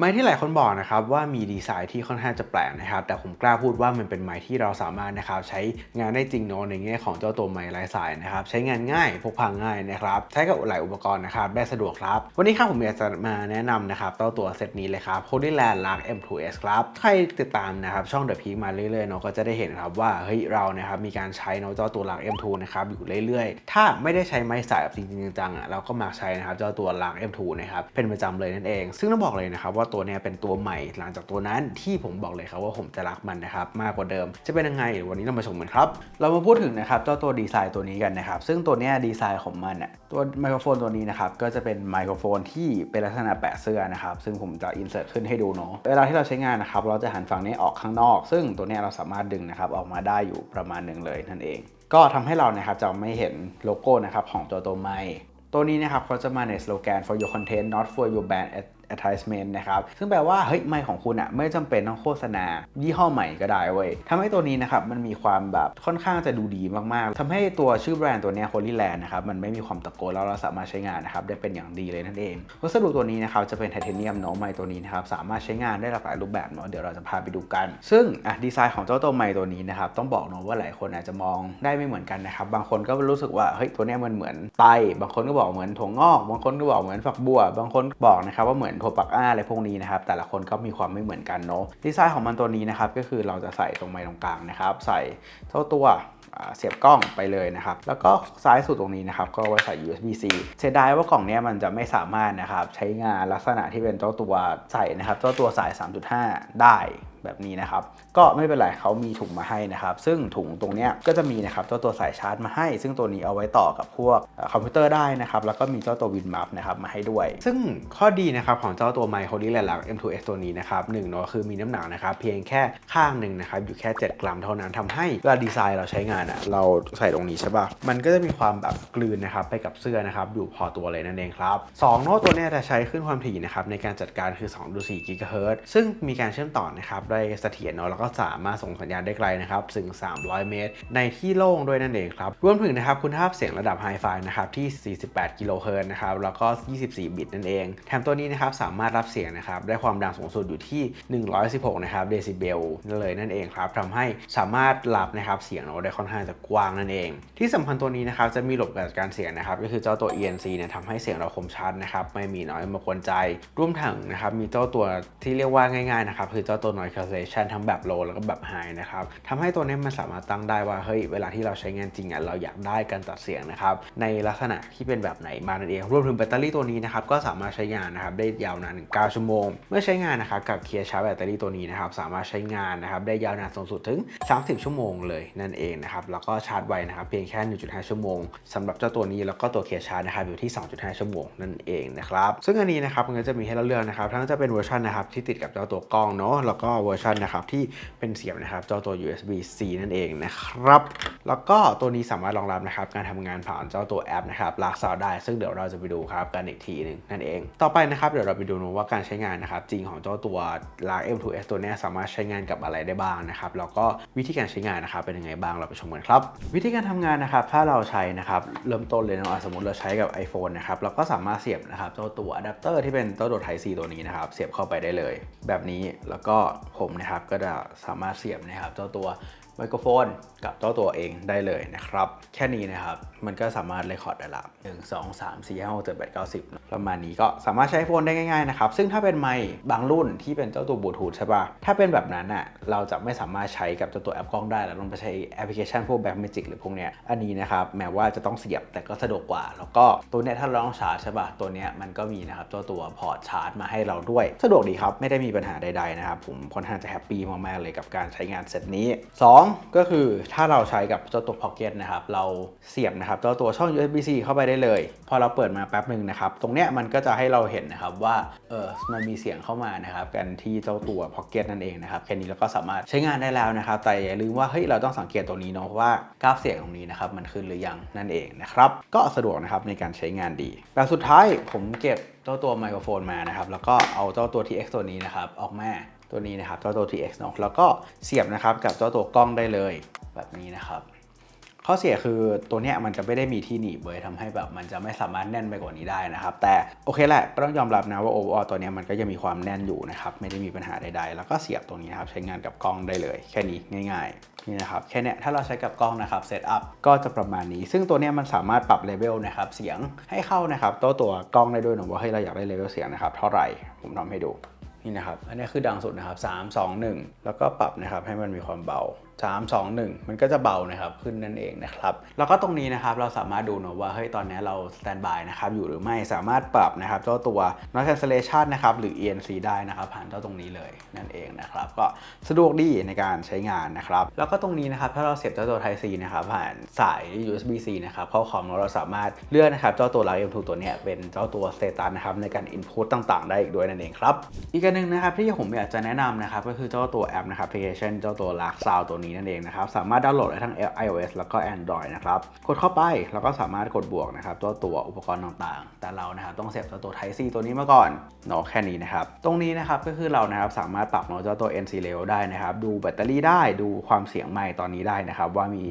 ไม้ที่หลายคนบอกนะครับว่ามีดีไซน์ที่ค่อนข้างจะแปลกนะครับ แต่ผมกล้าพูดว่ามันเป็นไม้ที่เราสามารถนะครับใช้งานได้จริงเนาะในแง่ของเจ้าตัวไม้ไร้สายนะครับใช้งานง่ายพกพาง่ายนะครับใช้กับหลายอุปกรณ์นะครับได้สะดวกครับ วันนี้ครับผมอยากจะมาแนะนำนะครับเจ้าตัวเซตนี้เลยครับ Holyland Lark M2S ครับใครติดตามนะครับช่อง The Peak มาเรื่อยๆเนาะก็จะได้เห็นครับว่าเฮ้ยเรานะครับมีการใช้เนาะเจ้าตัว Lark M2 นะครับอยู่เรื่อยๆ ถ้าไม่ได้ใช้ไม้สายแบบจริงๆจังๆอะเราก็มักใช้นะครับเจ้าตัว Lark M2 นะครับเป็นประจำเลยนั่นเอง ซึ่งต้องบอกเลยนะครับว่าตัวเนี้ยเป็นตัวใหม่หลังจากตัวนั้นที่ผมบอกเลยครับว่าผมจะรักมันนะครับมากกว่าเดิม จะเป็นยังไงวันนี้เรามาชมกันครับ เรามาพูดถึงนะครับเจ้าตัวดีไซน์ตัวนี้กันนะครับ ซึ่งตัวเนี้ยดีไซน์ของมันอะตัวไมโครโฟนตัวนี้นะครับก็จะเป็นไมโครโฟนที่เป็นลักษณะแปะเสื้อนะครับซึ่งผมจะอินเสิร์ตขึ้นให้ดูเนาะเวลาที่เราใช้งานนะครับเราจะหันฝั่งนี้ออกข้างนอก ซึ่งตัวเนี้ยเราสามารถดึงนะครับออกมาได้อยู่ประมาณหนึ่งเลยนั่นเอง ก็ทำให้เรานะครับจะไม่เห็นโลโก้นะครับของตัวตัวไมตัวนี้นะครับเขาจะมาในสโลแกน for your content not for your brand advertisement นะครับ ซึ่งแปลว่าเฮ้ยไมค์ของคุณอะไม่จำเป็นต้องโฆษณา ยี่ห้อใหม่ก็ได้เว้ยทำให้ตัวนี้นะครับมันมีความแบบค่อนข้างจะดูดีมากๆทำให้ตัวชื่อแบรนด์ตัวนี้ Holyland นะครับมันไม่มีความตะโกนแล้วเราสามารถใช้งานนะครับได้เป็นอย่างดีเลยนั่นเองวัสดุตัวนี้นะครับจะเป็นไทเทเนียมเนาะไมค์ตัวนี้นะครับสามารถใช้งานได้หลากหลายรูปแบบเนาะเดี๋ยวเราจะพาไปดูกัน ซึ่งอะดีไซน์ของเจ้าตัวไมค์ตัวนี้นะครับต้องบอกเนาะว่าหลายคนอาจจะมองได้ไม่เหมือนกันนะครับบางคนก็รู้สึกว่าเฮ้ยตัวนี้มันเหมือนไตบางคนก็บอกเหมือนถั่วงอก บางคนก็บอกเหมือนฝักบัว บางคนบอกนะครับว่าเหมือนโทปักอ้าอะไรพวกนี้นะครับ แต่ละคนก็มีความไม่เหมือนกันเนาะดีไซน์ของมันตัวนี้นะครับก็คือเราจะใส่ตรงไม้ตรงกลางนะครับ ใส่เท่าตัวเสียบกล้องไปเลยนะครับ แล้วก็ซ้ายสุดตรงนี้นะครับ ก็ไว้ใส่ USB-C เสียดายว่ากล่องนี้มันจะไม่สามารถนะครับ ใช้งานลักษณะที่เป็นเจ้าตัวใส่นะครับ เจ้าตัวสาย 3.5 ได้แบบนี้นะครับ ก็ไม่เป็นไรเขามีถุงมาให้นะครับ ซึ่งถุงตรงนี้ก็จะมีนะครับเจ้าตัวสายชาร์จมาให้ ซึ่งตัวนี้เอาไว้ต่อกับพวกคอมพิวเตอร์ได้นะครับ แล้วก็มีเจ้าตัววินมัฟนะครับมาให้ด้วย ซึ่งข้อดีนะครับของเจ้าตัวไมโครดีแลนด์หลัก M2S ตัวนี้นะครับหนึ่งเนาะคือมีน้ำหนักนะครับเพียงแค่ข้างหนึ่งนะครับอยู่แค่ 7 กรัมเท่านั้นทำให้เวลาดีไซน์เราใช้งานอะเราใส่ตรงนี้ใช่ป่ะมันก็จะมีความแบบกลืนนะครับไปกับเสื้อนะครับอยู่พอตัวเลยนั่นเองครับสองเนาะตัวนี้จะใช้ขึ้นความถี่นะครับในการจัดการคือ2.4กิกะเฮิรตซ์ซึ่งมีการเชื่อมต่อนะครับได้เสถียรเนาะแล้วก็สามารถส่งสัญญาณได้ไกลนะครับถึง 300 เมตร ในที่โล่งด้วยนั่นเองครับรวมถึงนะครับคุณภาพเสียงระดับไฮไฟนะครับที่ 48 กิโลเฮิรตซ์นะครับแล้วก็ 24 บิตนั่นเอง แถมตัวนี้นะครับสามารถรับเสียงนะครับได้ความดังสูงสุดอยู่ที่ 116 นะครับเดซิเบลเลยนั่นเองครับทำให้สามารถรับนะครับเสียงเราได้ค่อนข้างจะกว้างนั่นเอง ที่สำคัญตัวนี้นะครับจะมีระบบการเสียงนะครับก็คือเจ้าตัว ENC เนี่ยทำให้เสียงเราคมชัดนะครับไม่มีน้อยมากวนใจรวมถึงนะครับมีเจ้าตัวที่เรียกว่าง่ายๆนะครับคือเจ้าตัว noise cancellation ทั้งแบบ low แล้วก็แบบ high นะครับทำให้ตัวนี้มันสามารถตั้งได้ว่า เฮ้ย เวลาที่เราใช้งานจริงอะเราอยากได้การตัดเสียงนะครับ ในลักษณะที่เป็นแบบไหนมานั่นเอง รวมถึงแบตเตอรี่ตัวนี้นะครับ ก็สามารถใช้งานนะครับได้ยาวนานถึง9ชั่วโมง เมื่อใช้งานนะครับกับเคลียร์ชาร์จแบตเตอรี่ตัวนี้นะครับสามารถใช้งานนะครับได้ยาวนานสูงสุดถึง 30 ชั่วโมงเลยนั่นเองนะครับแล้วก็ชาร์จไวนะครับเพียงแค่ 1.5 ชั่วโมงสำหรับเจ้าตัวนี้แล้วก็ตัวเคลียร์ชาร์จนะครับอยู่ที่ 2.5 ชั่วโมงนั่นเองนะครับซึ่งอันนี้นะครับมันก็จะมีให้เราเลือกนะครับทั้งจะเป็นเวอร์ชันนะครับที่ติดกับเจ้าตัวกล้องเนาะแล้วก็เวอร์ชันนะครับที่เป็นเสียบนะครับเจ้าตัว USB-C นั่นเองนะครับแล้วก็ตัวนี้สามารถรองรับนะครับการทำงานผ่านเจ้าตัวแอปนะครับลากซาวได้ ซึ่งเดี๋ยวเราจะไปดูครับกันอีกทีหนึ่งนั่นเอง ต่อไปนะครับเดี๋ยวเราไปดูนะว่าการใช้งานนะครับจริงของเจ้าตัว l a r M2S ตัวนี้สามารถใช้งานกับอะไรได้บ้างนะครับแล้วก็วิธีการใช้งานนะครับเป็นยังไงบ้างเราไปชมกันครับ วิธีการทำงานนะครับถ้าเราใช้นะครับเริ่มต้นเลยนะสมมติเราใช้กับ iPhone นะครับเราก็สามารถเสียบนะครับเจ้าตัวอะแดปเตอร์ที่เป็นเจ้าตัว Type C ตัวนี้นะครับเสียบเข้าไปได้เลย แบบนี้แล้วก็ผมนะครับก็จะสามารถเสียบนะครับเจ้าตัว ไมโครโฟนกับเจ้าตัวเองได้เลยนะครับ แค่นี้นะครับ มันก็สามารถเรคคอร์ดได้ละหนึ่งสองสามสี่ห้าหกเจ็ดแปดเก้าสิบประมาณนี้ก็สามารถใช้โฟนได้ง่ายๆนะครับ ซึ่งถ้าเป็นไมค์บางรุ่นที่เป็นเจ้าตัวบลูทูธใช่ป่ะถ้าเป็นแบบนั้นอะเราจะไม่สามารถใช้กับเจ้าตัวแอปกล้องได้เราต้องไปใช้แอปพลิเคชันพวกแบบเมจิกหรือพวกเนี้ยอันนี้นะครับแม้ว่าจะต้องเสียบแต่ก็สะดวกกว่า แล้วก็ตัวเนี้ยถ้าเราต้องชาร์จใช่ป่ะตัวเนี้ยมันก็มีนะครับเจ้าตัวพอร์ตชาร์จมาให้เราด้วย สะดวกดีครับไม่ได้มีปัญหาใดๆนะครับผมค่อนข้างจะแฮปปี้มากๆเลยกับการใช้งานเซตนี้สองก็คือถ้าเราใช้กับเจ้าตัว Pocket นะครับ เราเสียบนะครับเจ้าตัวช่อง USB-C เข้าไปได้เลย พอเราเปิดมาแป๊บหนึ่งนะครับ ตรงเนี้ยมันก็จะให้เราเห็นนะครับว่าเออมันมีเสียงเข้ามานะครับกันที่เจ้าตัว Pocket นั่นเองนะครับแค่นี้เราก็สามารถใช้งานได้แล้วนะครับ แต่อย่าลืมว่าเฮ้ยเราต้องสังเกตตรงนี้เนาะว่ากราฟเสียงตรงนี้นะครับมันขึ้นหรือยังนั่นเองนะครับก็สะดวกนะครับในการใช้งานดีแบบสุดท้ายผมเก็บเจ้าตัวไมโครโฟนมานะครับแล้วก็เอาเจ้าตัว TX ตัวนี้นะครับออกมา ตัวนี้นะครับเจ้าตัว TX เนาะแล้วก็เสียบนะครับกับเจ้าตัวกล้องได้เลยแบบนี้นะครับข้อเสียคือตัวเนี้ยมันจะไม่ได้มีที่หนีบเลยทำให้แบบมันจะไม่สามารถแน่นไปกว่านี้ได้นะครับ แต่โอเคแหละก็ต้องยอมรับนะว่าโอเวอร์ตัวเนี้ยมันก็ยังมีความแน่นอยู่นะครับไม่ได้มีปัญหาใดๆ แล้วก็เสียบตรงนี้ครับใช้งานกับกล้องได้เลย แค่นี้ง่ายๆนี่นะครับแค่เนี้ยถ้าเราใช้กับกล้องนะครับเซตอัพก็จะประมาณนี้ ซึ่งตัวเนี้ยมันสามารถปรับเลเวลนะครับเสียงให้เข้านะครับตัวตัวกล้องได้ด้วยนะว่าให้ยเราอยากได้เลเวลเสียงนะครับเท่าไหร่ผมทำให้ดู นี่นะครับ อันนี้คือดังสุดนะครับ 3 2 1 แล้วก็ปรับนะครับให้มันมีความเบา 3 2 1 มันก็จะเบานะครับขึ้นนั่นเองนะครับแล้วก็ตรงนี้นะครับเราสามารถดูนะว่าเฮ้ยตอนนี้เราสแตนบายนะครับอยู่หรือไม่สามารถปรับนะครับเจ้าตัว noise cancellation นะครับหรือ ENC ได้นะครับผ่านเจ้าตรงนี้เลยนั่นเองนะครับก็สะดวกดีในการใช้งานนะครับแล้วก็ตรงนี้นะครับถ้าเราเสียบเจ้าตัว Type C นะครับผ่านสาย USB C นะครับเข้าคอมเราสามารถเลื่อนนะครับเจ้าตัว l i M2 ตัวเนี้ยเป็นเจ้าตัว Status นะครับในการ Input ต่างๆ ได้อีกด้วยนั่นเองครับอีกอันหนึ่งนะครับที่ผมอยากจะแนะนำนะครับก็คือเจ้าตัวแอปนะครับ application เจ้าตัว Lark Sound ตัวนี้นั่นเองนะครับ สามารถดาวน์โหลดได้ทั้ง iOS แล้วก็ Android นะครับ กดเข้าไปแล้วก็สามารถกดบวกนะครับตัวตัวอุปกรณ์ต่างๆ แต่เรานะครับต้องเสียบเจ้าตัว Type C ตัวนี้มาก่อนเนาะแค่นี้นะครับ ตรงนี้นะครับก็คือเรานะครับสามารถปรับเนาะเจ้าตัว NC level ได้นะครับ ดูแบตเตอรี่ได้ดูความเสียงไมค์ตอนนี้ได้นะครับว่ามี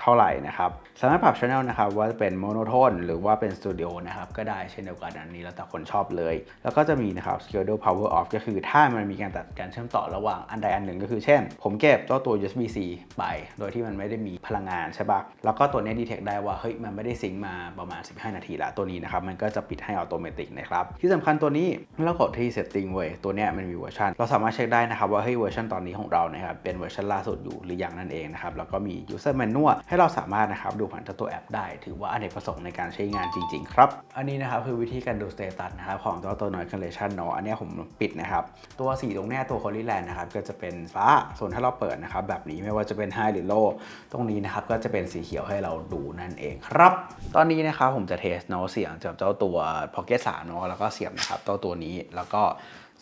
เท่าไหร่นะครับสามารถปรับช anel นะครับว่าเป็นโมโนโทนหรือว่าเป็นสตูดิโอนะครับก็ได้เช่นเดียวกันอันนี้แล้วแต่คนชอบเลย แล้วก็จะมีนะครับ schedule power off ก็คือถ้ามันมีการตัดการเชื่อมต่อระหว่างอันใดอันหนึ่งก็คือเช่น ผมเก็บเจ้าตัว USB C ไป โดยที่มันไม่ได้มีพลังงานใช่ปะแล้วก็ตัวนี้ดีเทคได้ว่าเฮ้ยมันไม่ได้ซิงมาประมาณ 15 นาทีละตัวนี้นะครับมันก็จะปิดให้อัตโนมัตินะครับที่สำคัญตัวนี้เรากดที่ setting เว้ยตัวเนี้ยมันมีเวอร์ชันเราสามารถเช็คได้นะครับว่าเฮ้ยเวอร์ชันตอนนี้ของเรานะครับเป็นเวอร์ชันล่าสุดอยู่หรือยังนั่นเองนะครับแล้วก็มี user manual ให้เราสามารถนะครับดูผ่านเจ้าตัวแอปได้ ถือว่าอเนกประสงค์ในการใช้งานจริง ๆ ครับ อันนี้นะครับคือวิธีการดูสเตตัสนะครับของเจ้าตัว noise cancellation เนาะอันนี้ผมปิดนะครับตัวสีตรงเนี้ยตัว Holy Land นะครับก็จะเป็นฟ้าส่วนถ้าเราเปิดนะครับแบบนี้ไม่ว่าจะเป็น high หรือ low ตรงนี้นะครับก็จะเป็นสีเขียวให้เราดูนั่นเองครับ ตอนนี้นะครับผมจะเทสเนาะเสียงจากเจ้าตัว Pocket 3เนาะแล้วก็เสียบนะครับเจ้าตัวนี้แล้วก็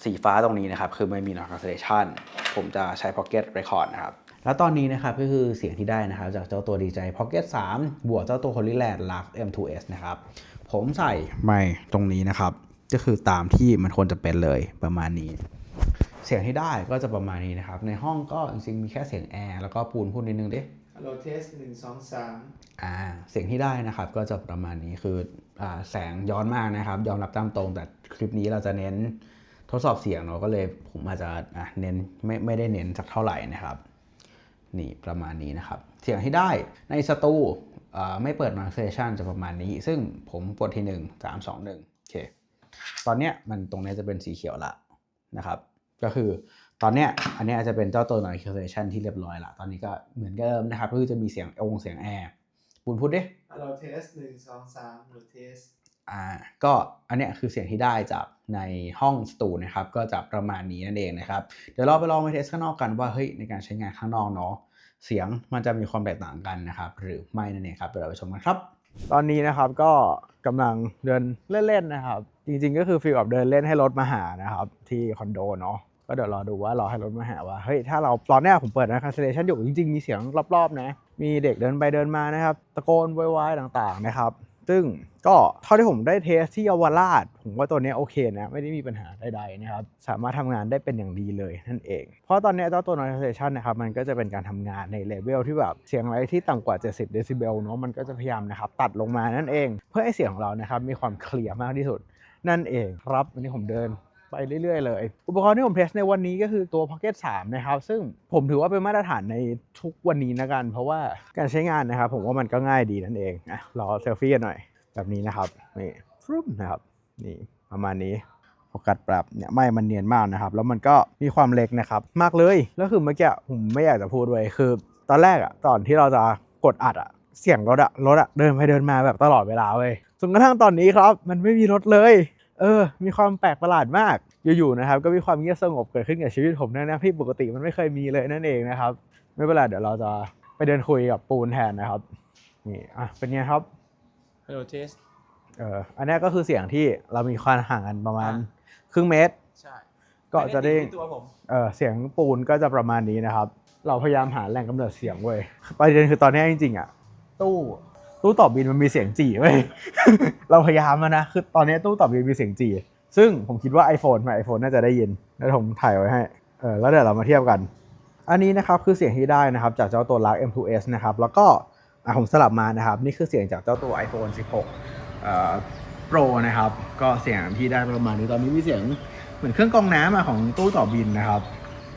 สีฟ้าตรงนี้นะครับ คือไม่มี noise cancellation ผมจะใช้ Pocket Record นะครับ แล้วตอนนี้นะครับก็คือเสียงที่ได้นะครับจากเจ้าตัว DJI Pocket 3 บวกเจ้าตัว Holyland Lark M2S นะครับ ผมใส่ไมค์ตรงนี้นะครับ ก็คือตามที่มันควรจะเป็นเลยประมาณนี้ เสียงที่ได้ก็จะประมาณนี้นะครับ ในห้องก็จริงๆมีแค่เสียงแอร์แล้วก็ปูนพูดนิดนึงดิฮัลโหลเทสหนึ่งสองสามอ่าเสียงที่ได้นะครับก็จะประมาณนี้คืออ่าแสงย้อนมากนะครับ ยอมรับตามตรง แต่คลิปนี้เราจะเน้นทดสอบเสียงเนาะก็เลยผมอาจจะอะเน้นไม่ไม่ได้เน้นสักเท่าไหร่นะครับ นี่ประมาณนี้นะครับ เสียงที่ได้ในสตูไม่เปิดมาเซชันจะประมาณนี้ ซึ่งผมกดที่ 1 3 2 1โอเคตอนเนี้ยมันตรงนี้จะเป็นสีเขียวละนะครับ ก็คือตอนเนี้ยอันนี้จะเป็นเจ้าตัว notification ที่เรียบร้อยละตอนนี้ก็เหมือนเดิมนะครับก็คือจะมีเสียงองค์เสียงแอร์ปุณพูดดิฮัลโหลเทสหนึ่งสองสามฮัลโหลเทส อ่าก็อันเนี้ยคือเสียงที่ได้จากในห้องสตูนะครับก็จะประมาณนี้นั่นเองนะครับเดี๋ยวเราไปลองไปเทสข้างนอกกันว่าเฮ้ยในการใช้งานข้างนอกเนาะเสียงมันจะมีความแตกต่างกันนะครับหรือไม่นั่นเองครับเดี๋ยวเราไปชมกันครับ ตอนนี้นะครับก็กำลังเดินเล่นๆนะครับ จริงๆก็คือฟีลแบบเดินเล่นให้รถมาหานะครับที่คอนโดเนาะก็เดี๋ยวรอดูว่ารอให้รถมาหาว่าเฮ้ยถ้าเราตอนเนี้ผมเปิดนะ cancellation อยู่จริงๆมีเสียงรอบๆนะมีเด็กเดินไปเดินมานะครับ ตะโกนวายๆต่างๆนะครับ ซึ่งก็เท่าที่ผมได้เทสที่เยาวราช ผมว่าตัวนี้โอเคนะ ไม่ได้มีปัญหาใดๆนะครับ สามารถทำงานได้เป็นอย่างดีเลยนั่นเอง เพราะตอนนี้ยเจ้าตัว notification นะครับ มันก็จะเป็นการทำงานในเลเวลที่แบบเสียงอะไรที่ต่ำกว่า 70 เดซิเบลเนาะ มันก็จะพยายามนะครับตัดลงมานั่นเอง เพื่อให้เสียงของเรานะครับมีความเคลียร์มากที่สุดนั่นเองครับวันนี้ผมเดิน ไปเรื่อยๆเลย อุปกรณ์ที่ผมเทสในวันนี้ก็คือตัว Pocket 3 นะครับ ซึ่งผมถือว่าเป็นมาตรฐานในทุกวันนี้นะกัน เพราะว่าการใช้งานนะครับ ผมว่ามันก็ง่ายดีนั่นเองอะรอเซลฟี่กันหน่อย แบบนี้นะครับนี่ฟรุ้มนะครับนี่ประมาณนี้โฟกัสปรับเนี่ยไม่มันเนียนมากนะครับ แล้วมันก็มีความเล็กนะครับ มากเลยแล้วคือเมื่อกี้ผมไม่อยากจะพูดเลยคือ ตอนแรกอะตอนที่เราจะกดอัดอะเสียงรถอะรถอะเดินไปเดินมาแบบตลอดเวลาเว้ยจนกระทั่งตอนนี้ครับ มันไม่มีรถเลย เออ มีความแปลกประหลาดมาก อยู่ๆนะครับ ก็มีความเงียบสงบเกิดขึ้นกับชีวิตผมนะนะที่ปกติมันไม่เคยมีเลยนั่นเองนะครับ ไม่เป็นไรเดี๋ยวเราจะไปเดินคุยกับปูนแทนนะครับ นี่อะเป็นไงครับฮัลโหลเทสเอออันนี้ก็คือเสียงที่เรามีความห่างกันประมาณอ่ครึ่งเมตร ใช่ก็จะได้ม่ติที่ตัวผมเออเสียงปูนก็จะประมาณนี้นะครับ เราพยายามหาแหล่งกำเนิดเสียงเว้ยประเด็นคือตอนนี้จริงๆอะตู้ ตู้ตอบบินมันมีเสียงจี่เว้ย เราพยายามแล้วนะ คือตอนนี้ตู้ตอบบินมีเสียงจี่ ซึ่งผมคิดว่า iPhone มา iPhone น่าจะได้ยิน แล้วผมถ่ายไว้ให้ เออ แล้วเดี๋ยวเรามาเทียบกัน อันนี้นะครับคือเสียงที่ได้นะครับ จากเจ้าตัว Lark M2S นะครับ แล้วก็อะผมสลับมานะครับ นี่คือเสียงจากเจ้าตัว iPhone 16เอ่อ Pro นะครับ ก็เสียงที่ได้ประมาณนี้ ตอนนี้มีเสียงเหมือนเครื่องกรองน้ำของตู้ต่อบินนะครับ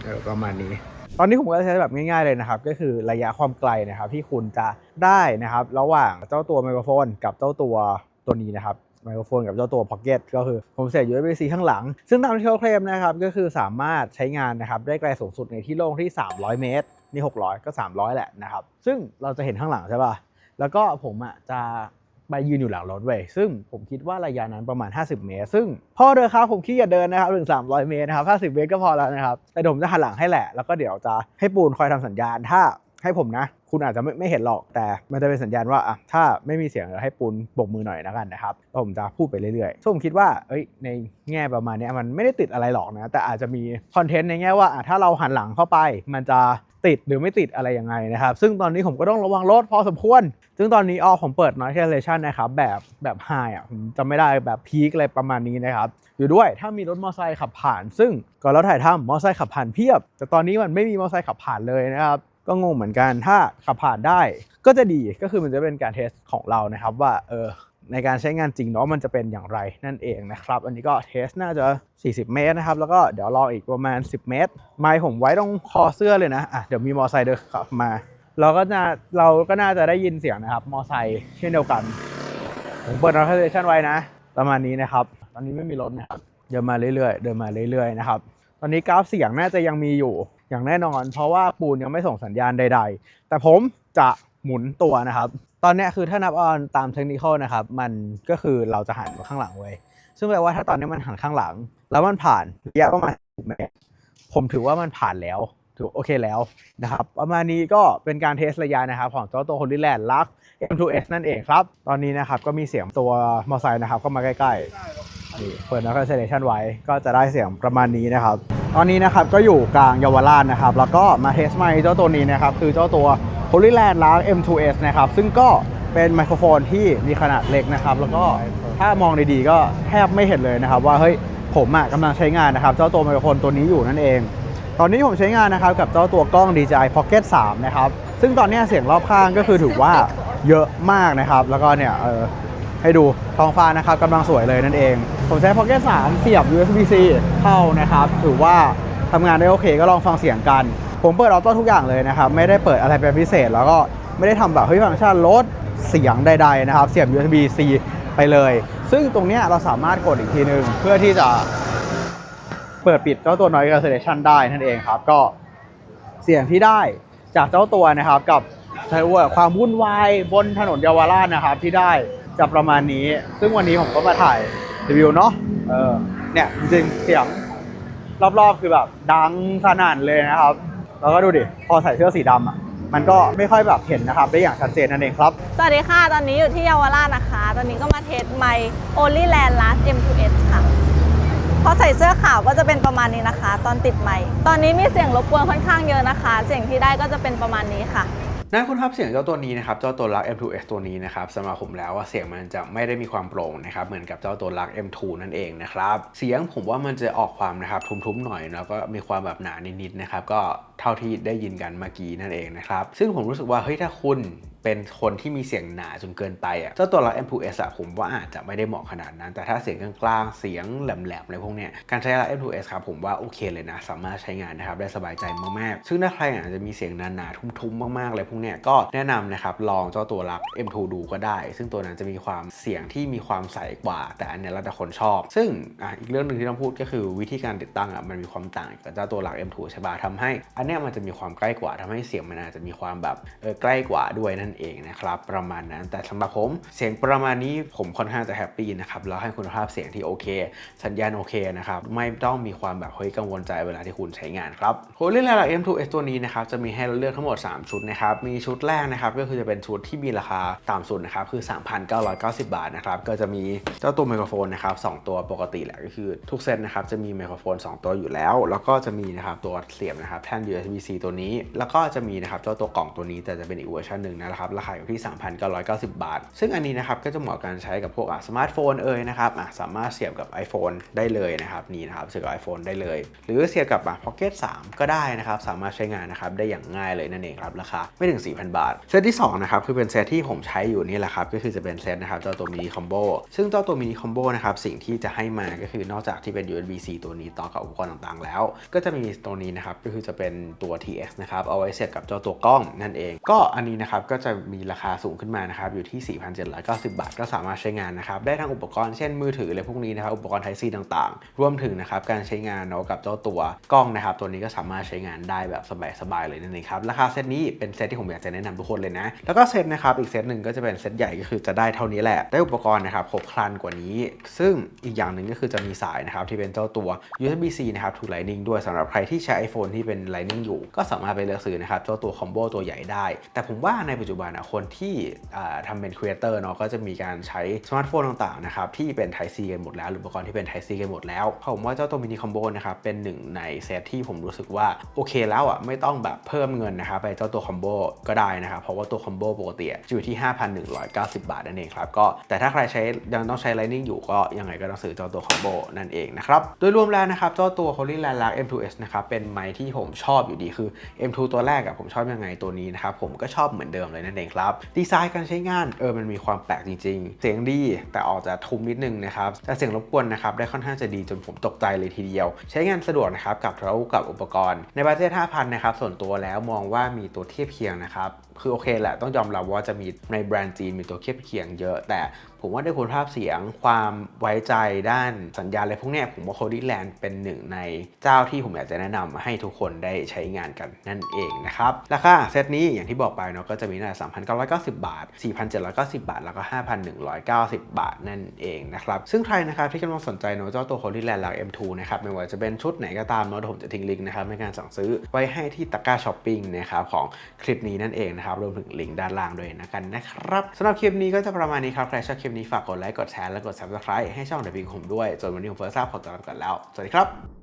เออประมาณนี้ ตอนนี้ผมก็จะใช้แบบง่าย ๆเลยนะครับ ก็คือระยะความไกลนะครับที่คุณจะได้นะครับระหว่างเจ้าตัวไมโครโฟน กับเจ้าตัวตัวนี้นะครับไมโครโฟนกับเจ้าตัวพ็อกเก็ตก็คือผมเสียบ USB-C ข้างหลัง ซึ่งตามที่เขาเคลมนะครับก็คือสามารถใช้งานนะครับได้ไกลสูงสุดในที่โล่งที่ 300 เมตรนี่600 ก็ 300 แหละนะครับ ซึ่งเราจะเห็นข้างหลังใช่ป่ะแล้วก็ผมอะจะ ไปยืนอยู่หลังรถเว้ยซึ่งผมคิดว่าระยะนั้นประมาณ 50 เมตร ซึ่งพ่อเดินครับผมขี้เกียจเดินนะครับถึง 300 เมตรนะครับ 50 เมตรก็พอแล้วนะครับ แต่ผมจะหันหลังให้แหละ แล้วก็เดี๋ยวจะให้ปูนคอยทำสัญญาณถ้าให้ผมนะ คุณอาจจะไม่ไม่เห็นหรอกแต่มันจะเป็นสัญญาณว่าอะถ้าไม่มีเสียงเดี๋ยวให้ปูนบกมือหน่อยนะกันนะครับผมจะพูดไปเรื่อยๆซึ่งผมคิดว่าเอ้ยในแง่ประมาณนี้มันไม่ได้ติดอะไรหรอกนะแต่อาจจะมีคอนเทนต์ในแง่ว่าอะถ้าเราหันหลังเข้าไป มันจะติดหรือไม่ติดอะไรยังไงนะครับ ซึ่งตอนนี้ผมก็ต้องระวังรถพอสมควร ซึ่งตอนนี้ออผมเปิด noise cancellation นะครับแบบแบบไฮอะผมจำไม่ได้แบบพีคอะไรประมาณนี้นะครับ อยู่ด้วยถ้ามีรถมอเตอร์ไซค์ขับผ่าน ซึ่งก่อนเราถ่ายทำมอเตอร์ไซค์ขับผ่านเพียบ แต่ตอนนี้มันไม่มีมอเตอร์ไซค์ขับผ่านเลยนะครับ ก็งงเหมือนกันถ้าขับผ่านได้ก็จะดีก็คือมันจะเป็นการเทสของเรานะครับว่าเออในการใช้งานจริงเนาะมันจะเป็นอย่างไรนั่นเองนะครับ อันนี้ก็เทสน่าจะ 40 เมตรนะครับ แล้วก็เดี๋ยวรออีกประมาณ 10 เมตร ไมค์ผมไว้ตรงคอเสื้อเลยนะอะเดี๋ยวมีมอเตอร์ไซค์เดินขับมา เราก็น่าเราก็น่าจะได้ยินเสียงนะครับ มอไซค์เช่นเดียวกันผมเปิด notification ไว้นะ ประมาณนี้นะครับ ตอนนี้ไม่มีรถนะครับเดินมาเรื่อยๆ เดินมาเรื่อยๆนะครับตอนนี้กราฟเสียงน่าจะยังมีอยู่ อย่างแน่นอน เพราะว่าปูนยังไม่ส่งสัญญาณใด ๆ แต่ผมจะหมุนตัวนะครับ ตอนนี้คือถ้านับเอาตามเทคนิคนะครับ มันก็คือเราจะหันมาข้างหลังไว้ยซึ่งแปลว่าถ้าตอนนี้มันหันข้างหลัง แล้วมันผ่านระยะประมาณ10เมตรผมถือว่ามันผ่านแล้วถือโอเคแล้วนะครับ ประมาณนี้ก็เป็นการเทสระยะนะครับ ของเจ้าตัว Holy Land ลัก M2S นั่นเองครับ ตอนนี้นะครับก็มีเสียงตัวมอเตอร์ไซค์นะครับเข้ามาใกล้ๆ นี่เปิด n o t i f i c a t i o n ไว้ก็จะได้เสียงประมาณนี้นะครับ ตอนนี้นะครับก็อยู่กลางเยาวราชนะครับ แล้วก็มาเทสไมค์เจ้าตัวนี้นะครับ คือเจ้าตัว Holy Land ลัก M2S นะครับ ซึ่งก็เป็นไมโครโฟนที่มีขนาดเล็กนะครับ แล้วก็ถ้ามองดีๆก็แทบไม่เห็นเลยนะครับ ว่าเฮ้ยผมอะกำลังใช้งานนะครับ เจ้าตัวไมโครโฟนตัวนี้อยู่นั่นเอง ตอนนี้ผมใช้งานนะครับกับเจ้าตัวกล้อง DJI Pocket 3 นะครับ ซึ่งตอนนี้เสียงรอบข้างก็คือถือว่าเยอะมากนะครับ แล้วก็เนี่ยเออ ให้ดูท้องฟ้านะครับกำลังสวยเลยนั่นเอง ผมใช้ Pocket 3 เสียบ USB-C เข้านะครับ ถือว่าทำงานได้โอเคก็ลองฟังเสียงกัน ผมเปิดออโต้ทุกอย่างเลยนะครับ ไม่ได้เปิดอะไรเป็นพิเศษ แล้วก็ไม่ได้ทำแบบเฮ้ยฟังก์ชันลดเสียงใดๆนะครับ เสียบ USB-C ไปเลย ซึ่งตรงนี้เราสามารถกดอีกทีนึง เพื่อที่จะเปิดปิดเจ้าตัว noise cancellation ได้นั่นเองครับ ก็เสียงที่ได้จากเจ้าตัวนะครับ กับใช้ว่าความวุ่นวายบนถนนเยาวราชนะครับที่ได้ จะประมาณนี้ ซึ่งวันนี้ผมก็มาถ่ายรีวิวเนาะเออเนี่ยจริงเสียงรอบๆคือแบบดังสนั่นเลยนะครับ แล้วก็ดูดิ พอใส่เสื้อสีดำอะ มันก็ไม่ค่อยแบบเห็นนะครับ ได้อย่างชัดเจนนั่นเองครับ สวัสดีค่ะ ตอนนี้อยู่ที่เยาวราชนะคะ ตอนนี้ก็มาเทสไมค์ Only Land Last M2S ค่ะ พอใส่เสื้อขาวก็จะเป็นประมาณนี้นะคะ ตอนติดไมค์ ตอนนี้มีเสียงรบกวนค่อนข้างเยอะนะคะ เสียงที่ได้ก็จะเป็นประมาณนี้ค่ะ นะคุณครับเสียงเจ้าตัวนี้นะครับ เจ้าตัวลัก M2S ตัวนี้นะครับสำหรับผมแล้วว่าเสียงมันจะไม่ได้มีความโปร่งนะครับ เหมือนกับเจ้าตัวลัก M2 นั่นเองนะครับ เสียงผมว่ามันจะออกความนะครับทุ้มๆหน่อย แล้วก็มีความแบบหนานิดๆนะครับ ก็เท่าที่ได้ยินกันเมื่อกี้นั่นเองนะครับ ซึ่งผมรู้สึกว่าเฮ้ยถ้าคุณเป็นคนที่มีเสียงหนาจนเกินไปอะเจ้าตัวลัก M2S อะผมว่าอาจจะไม่ได้เหมาะขนาดนั้น แต่ถ้าเสียงกลางๆ เสียงแหลมๆอะไรพวกเนี้ยการใช้ลัก M2S ครับผมว่าโอเคเลยนะ สามารถใช้งานนะครับได้สบายใจมากๆ ซึ่งถ้าใครอาจจะมีเสียงหนาๆทุ้มๆมากๆเลยพวกเนี้ยก็แนะนำนะครับลองเจ้าตัวลัก M2 ดูก็ได้ ซึ่งตัวนั้นจะมีความเสียงที่มีความใสกว่า แต่อันนี้ยแล้วแต่คนชอบ ซึ่งออีกเรื่องหนึ่งที่ต้องพูดก็คือวิธีการติดตั้งอะมันมีความต่างกับเจ้าตัวหลัก M2 ใช่ปะทำให้ อันเนี้ยมันจะมีความใกล้กว่าทำให้เสียงมันอาจจะมีความแบบเออใกล้กว่าด้วยนั่นเองนะครับประมาณนั้น แต่สำหรับผมเสียงประมาณนี้ผมค่อนข้างจะแฮปปี้นะครับแล้วให้คุณภาพเสียงที่โอเค สัญญาณโอเคนะครับไม่ต้องมีความแบบเฮ้ยกังวลใจเวลาที่คุณใช้งานครับโฮลี่แลนด์ M2S ตัวนี้นะครับจะมีให้เราเลือกทั้งหมด 3 ชุดนะครับมีชุดแรกนะครับก็คือจะเป็นชุดที่มีราคาต่ำสุดนะครับคือ 3,990 บาทนะครับก็จะมีเจ้าตัวไมโครโฟนนะครับสองตัวปกติแหละก็คือทุกเซตนะครับจะมีไมโครโฟน 2 ตัวอยู่แล้ว แล้วก็จะมีนะครับตัวเสียบนะครับแท่น USB-C ตัวนี้ แล้วก็จะมีนะครับเจ้าตัวกล่องตัวนี้แต่จะเป็นอีกเวอร์ชันหนึ่งนะครับราคาอยู่ที่ 3,990 บาท ซึ่งอันนี้นะครับก็จะเหมาะการใช้กับพวกอะสมาร์ทโฟนเอ่ยนะครับอะสามารถเสียบกับ iPhone ได้เลยนะครับนี่นะครับเสียบกับ iPhone ได้เลย หรือเสียบกับ Pocket 3 ก็ได้นะครับสามารถใช้งานนะครับได้อย่างง่ายเลยนั่นเองครับราคาไม่ถึง4,000 บาท เซตที่2นะครับคือเป็นเซตที่ผมใช้อยู่นี่แหละครับก็คือจะเป็นเซตนะครับเจ้าตัวมินิคอมโบซึ่งเจ้าตัวมินิคอมโบนะครับสิ่งที่จะให้มาก็คือนอกจากที่เป็น USB-C ตัวนี้ต่อกับอุปกรณ์ต่างๆ แล้ว ก็จะมีตัวนี้นะครับก็คือจะเป็นตัว TX นะครับเอาไว้เสียบกับเจ้าตัวกล้องนั่นเอง ก็อันนี้นะครับก็จะมีราคาสูงขึ้นมานะครับอยู่ที่ 4,790 บาท ก็สามารถใช้งานนะครับได้ทั้งอุปกรณ์เช่นมือถืออะไรพวกนี้นะครับอุปกรณ์ Type C ต่างๆ รวมถึงนะครับการใช้งานเนาะกับเจ้าตัวกล้องนะครับตัวนี้ก็สามารถใช้งานได้แบบสบายๆเลยนั่นเองครับราคาเซตนี้เป็นเซตที่ผมอยากจะแนะนำทุกคนเลยนะ แล้วก็เซตนะครับอีกเซตหนึ่งก็จะเป็นเซตใหญ่ก็คือจะได้เท่านี้แหละ ได้อุปกรณ์นะครับครบครันกว่านี้ ซึ่งอีกอย่างหนึ่งก็คือจะมีสายนะครับที่เป็นเจ้าตัว USB-C นะครับ to Lightning ด้วยสำหรับใครที่ใช้ iPhone ที่เป็น Lightning อยู่ ก็สามารถไปเลือกซื้อนะครับเจ้าตัวคอมโบตัวใหญ่ได้ แต่ผมว่าในปัจจุบันอะคนที่ทำเป็นครีเอเตอร์เนาะก็จะมีการใช้สมาร์ทโฟนต่างๆนะครับที่เป็น Type C กันหมดแล้วหรืออุปกรณ์ที่เป็น Type C กันหมดแล้วผมว่าเจ้าตัวมินิคอมโบนะครับเป็นหนึ่งในเซตที่ผมรู้สึกว่าโอเคแล้วอะไม่ต้องแบบเพิ่มเงินนะครับไปเจ้าตัวคอมโบก็ได้นะครับ เพราะว่าตัวคอมโบปกติอจะอยู่ที่ 5,190 บาทนั่นเองครับก็แต่ถ้าใครใช้ยังต้องใช้ Lightning อยู่ก็ยังไงก็ต้องซื้อเจ้าตัวคอมโบนั่นเองนะครับโดยรวมแล้วนะครับเจ้าตัว Holy Land Lark M2S นะครับเป็นไมค์ที่ผมชอบอยู่ดีคือ M2 ตัวแรกอะผมชอบยังไงตัวนี้นะครับผมก็ชอบเหมือนเดิมเลยนั่นเองครับดีไซน์การใช้งานเออมันมีความแปลกจริง ๆ เสียงดีแต่ออกจะทุ้มนิดนึงนะครับแต่เสียงรบกวนนะครับได้ค่อนข้างจะดีจนผมตกใจเลยทีเดียว ใช้งานสะดวกนะครับกับเรากับอุปกรณ์ในบัตเจ็ต5,000นะครับส่วนตัวแล้วมองว่ามีตัวเทียบเคียงนะครับคือโอเคแหละต้องยอมรับว่าจะมีในแบรนด์จีนมีตัวเทียบเคียงเยอะ แต่ผมว่าด้วยคุณภาพเสียงความไว้ใจด้านสัญญาณอะไรพวกนี้ผมว่า Cody Land เป็นหนึ่งในเจ้าที่ผมอยากจะแนะนำให้ทุกคนได้ใช้งานกันนั่นเองนะครับ ราคาเซตนี้อย่างที่บอกไปเนาะก็จะมีตั้งแต่3,990 บาท 4,790 บาท แล้วก็ 5,190 บาทนั่นเองนะครับ ซึ่งใครนะครับที่กำลังสนใจเนาะเจ้าตัว Cody Land หลัก M2 นะครับไม่ว่าจะเป็นชุดไหนก็ตามเนาะเดี๋ยวผมจะทิ้งลิงก์นะครับในการสั่งซื้อไว้ให้ที่ตะกร้าช้อปปิ้งนะครับของคลิปนี้นั่นเองนะครับรวมถึงลิงก์ด้านล่างด้วยนะกันนะครับสำหรับคลิปนี้ก็จะประมาณนี้ครับ ใครชอบคลิปนี้ฝากกดไลค์กดแชร์และกด subscribe ให้ช่องเดบิงผมด้วย จนวันนี้ผมเฟิร์สทราบขอตัวลาไปก่อนแล้ว สวัสดีครับ